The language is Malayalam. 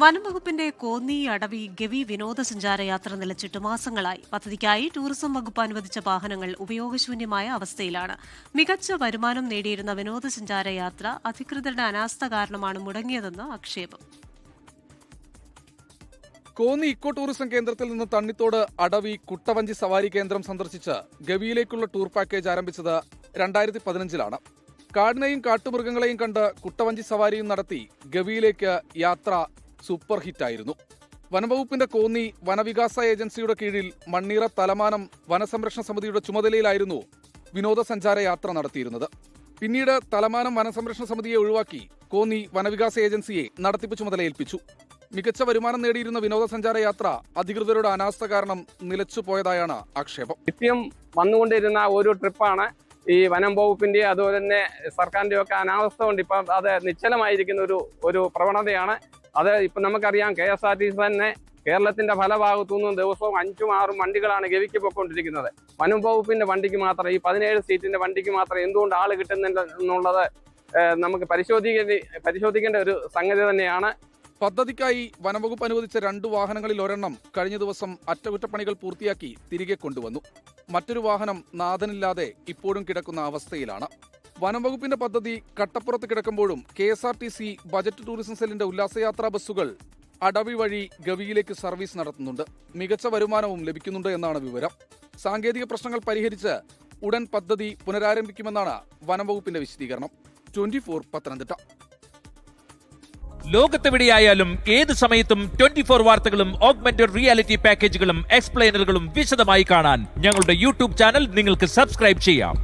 വനംവകുപ്പിന്റെ കോന്നി അടവി ഗവി വിനോദസഞ്ചാര യാത്ര നിലച്ചിട്ട് മാസങ്ങളായി. പദ്ധതിക്കായി ടൂറിസം വകുപ്പ് അനുവദിച്ച വാഹനങ്ങൾ ഉപയോഗശൂന്യമായ അവസ്ഥയിലാണ്. മികച്ച വരുമാനം നേടിയിരുന്ന വിനോദസഞ്ചാര യാത്ര അധികൃതരുടെ അനാസ്ഥ കാരണമാണ് മുടങ്ങിയതെന്ന് ആക്ഷേപം. കോന്നി ഇക്കോ ടൂറിസം കേന്ദ്രത്തിൽ നിന്ന് തണ്ണിത്തോട് അടവി കുട്ടവഞ്ചി സവാരി കേന്ദ്രം സന്ദർശിച്ച് ഗവിയിലേക്കുള്ള ടൂർ പാക്കേജ് ആരംഭിച്ചത് രണ്ടായിരത്തി പതിനഞ്ചിലാണ് കാടിനെയും കാട്ടുമൃഗങ്ങളെയും കണ്ട് കുട്ടവഞ്ചി സവാരിയും നടത്തി ഗവിയിലേക്ക് യാത്ര സൂപ്പർ ഹിറ്റായിരുന്നു. വനംവകുപ്പിന്റെ കോന്നി വനവികാസ ഏജൻസിയുടെ കീഴിൽ മണ്ണീറ തലമാനം വനസംരക്ഷണ സമിതിയുടെ ചുമതലയിലായിരുന്നു വിനോദസഞ്ചാര യാത്ര നടത്തിയിരുന്നത്. പിന്നീട് തലമാനം വനസംരക്ഷണ സമിതിയെ ഒഴിവാക്കി കോന്നി വനവികാസ ഏജൻസിയെ നടത്തിപ്പ് ചുമതല ഏൽപ്പിച്ചു മികച്ച വരുമാനം നേടിയിരുന്ന വിനോദസഞ്ചാര യാത്ര അധികൃതരുടെ അനാസ്ഥ കാരണം നിലച്ചു പോയതായാണ് ആക്ഷേപം. നിത്യം വന്നുകൊണ്ടിരുന്ന ഒരു ട്രിപ്പാണ് ഈ വനം വകുപ്പിന്റെ അതുപോലെ തന്നെ സർക്കാരിന്റെ ഒക്കെ അനാവസ്ഥ കൊണ്ട് ഇപ്പം അത് നിശ്ചലമായിരിക്കുന്ന ഒരു ഒരു പ്രവണതയാണ്. അത് ഇപ്പം നമുക്കറിയാം K S R T C തന്നെ കേരളത്തിന്റെ പല ഭാഗത്തു നിന്നും ദിവസവും അഞ്ചും ആറും വണ്ടികളാണ് ഗവിക്ക് പോയിക്കൊണ്ടിരിക്കുന്നത്. വനം വകുപ്പിന്റെ വണ്ടിക്ക് മാത്രം ഈ പതിനേഴ് സീറ്റിന്റെ വണ്ടിക്ക് മാത്രം എന്തുകൊണ്ട് ആൾ കിട്ടുന്നില്ല എന്നുള്ളത് നമുക്ക് പരിശോധിക്കേണ്ട പരിശോധിക്കേണ്ട ഒരു സംഗതി തന്നെയാണ്. പദ്ധതിക്കായി വനംവകുപ്പ് അനുവദിച്ച രണ്ട് വാഹനങ്ങളിൽ ഒരെണ്ണം കഴിഞ്ഞ ദിവസം അറ്റകുറ്റപ്പണികൾ പൂർത്തിയാക്കി തിരികെ കൊണ്ടുവന്നു. മറ്റൊരു വാഹനം നാഥനില്ലാതെ ഇപ്പോഴും കിടക്കുന്ന അവസ്ഥയിലാണ്. വനംവകുപ്പിന്റെ പദ്ധതി കട്ടപ്പുറത്ത് കിടക്കുമ്പോഴും K S R T C budget tourism സെല്ലിന്റെ ഉല്ലാസയാത്രാ ബസ്സുകൾ അടവി വഴി ഗവിയിലേക്ക് സർവീസ് നടത്തുന്നുണ്ട്. മികച്ച വരുമാനവും ലഭിക്കുന്നുണ്ട് എന്നാണ് വിവരം. സാങ്കേതിക പ്രശ്നങ്ങൾ പരിഹരിച്ച് ഉടൻ പദ്ധതി പുനരാരംഭിക്കുമെന്നാണ് വനംവകുപ്പിന്റെ വിശദീകരണം. Twenty four Pathanamthitta. ലോകത്തെവിടെയായാലും ഏത് സമയത്തും ട്വന്റി ഫോർ വാർത്തകളും ഓഗ്മെന്റഡ് റിയാലിറ്റി പാക്കേജുകളും എക്സ്പ്ലെയിനറുകളും വിശദമായി കാണാൻ ഞങ്ങളുടെ യൂട്യൂബ് ചാനൽ നിങ്ങൾക്ക് സബ്സ്ക്രൈബ് ചെയ്യാം.